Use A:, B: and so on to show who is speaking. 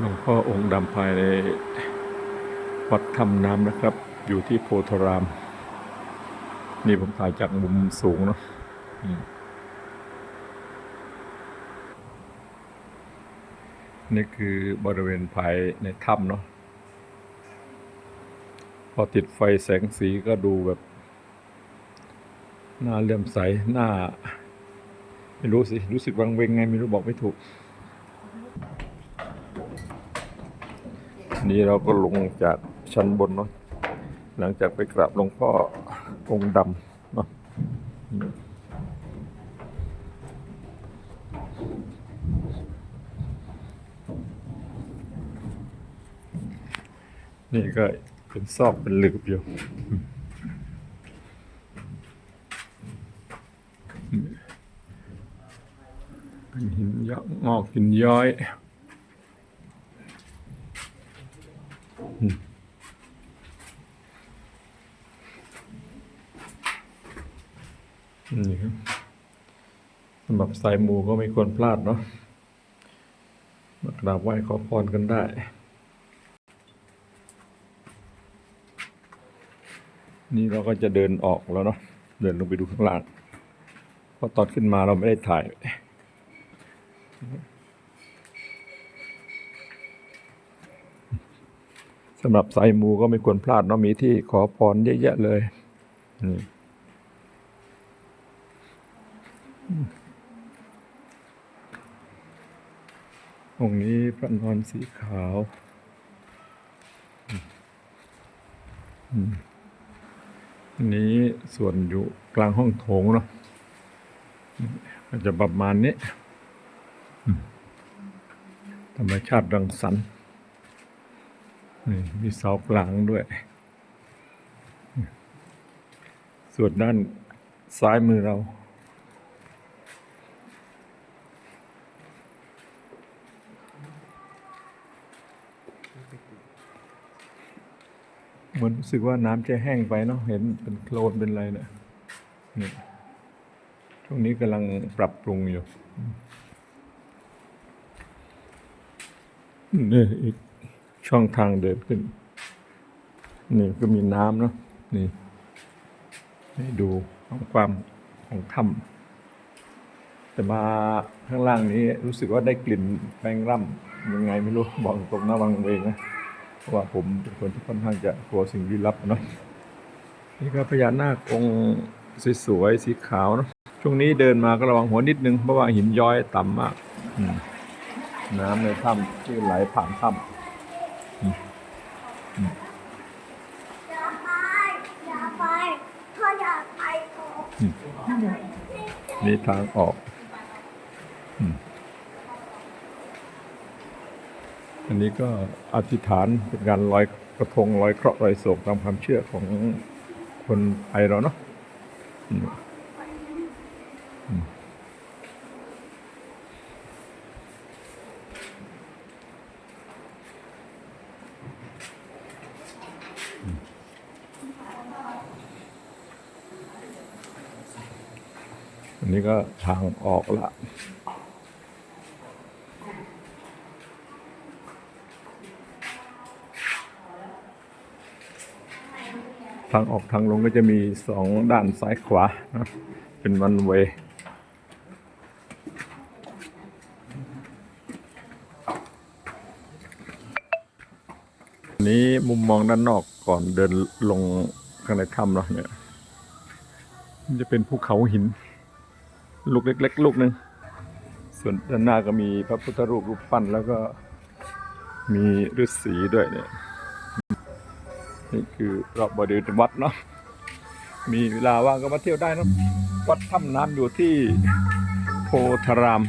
A: หลวงพ่อองค์ดำภายในวัดถ้ำน้ำนะครับ อยู่ที่โพธาราม นี่ผมถ่ายจากมุมสูงเนาะนี่คือบริเวณภายในถ้ำเนาะพอติดไฟแสงสีก็ดูแบบหน้าเลื่อมใสหน้า ไม่รู้สิ รู้สึกวังเวงไง ไม่รู้บอกไม่ถูก นี่เราก็ลงจากชั้นบนเนาะหลังจากไปกราบหลวงพ่อองค์ดำเนาะนี่ก็เป็นซอกเป็นหลืบอยู่เป็นหินยอกงอกหินย้อยอืม นี่ครับสำหรับสายมูก็ไม่ควรพลาดเนาะมากราบไหว้ขอพรกันได้นี่เราก็จะเดินออกแล้วเนาะเดินลงไปดูข้างล่างเพราะตอนขึ้นมาเราไม่ได้ถ่าย สำหรับสายมูก็ไม่ควรพลาดเนาะมีที่ขอพรเยอะแยะเลยองค์นี้พระนอนสีขาวอันนี้ส่วนอยู่กลางห้องโถงเนาะก็จะประมาณนี้ ธรรมชาติรังสรรค์ นี่มีเสากลางด้วย ส่วนด้านซ้ายมือเรา เหมือนรู้สึกว่าน้ำจะแห้งไปเนาะเห็นเป็นโคลนเป็นอะไรเนี่ยนี่ช่วงนี้กำลังปรับปรุงอยู่นี่อีก ช่องทางเดินขึ้น นี่ก็มีน้ำเนาะนี่ให้ดูของความของถ้ำแต่มาข้างล่างนี้รู้สึกว่าได้กลิ่นแป้งร่ำยังไงไม่รู้บอกตรงหน้าวังเวงนะเพราะว่าผมเป็นคนที่ค่อนข้างจะกลัวสิ่งลี้ลับเนาะนี่ก็พญานาคองค์สวยๆสีขาวเนาะช่วงนี้เดินมาก็ระวังหัวนิดนึงเพราะว่าหินย้อยต่ำมากน้ำในถ้ำที่ไหลผ่านถ้ำ
B: อย่าไปอย่าไปถ้าอยากไปก็ำ
A: มีทางออกอันนี้ก็อธิษฐานเป็นการลอยกระทงลอยเคราะห์ลอยโศกตามความเชื่อของคนไทยเราเนาะอืมอืมอั นี้ก็ทางออกละทางออกทางลงก็จะมีสองด้านซ้ายขวานะเป็นวันเวนนี้มุมมองด้านนอกก่อนเดินลงข้างในถ้ำเนาะเนี่ย มันจะเป็นภูเขาหิน ลูกเล็ก ๆ ลูกหนึ่งส่วนด้านหน้าก็มีพระพุทธรูปรูปปั้นแล้วก็มีฤาษีด้วยเนี่ยนี่คือรอบบริเวณวัดเนาะมีเวลาว่างก็มาเที่ยวได้นะวัดถ้ำน้ำอยู่ที่โพธาราม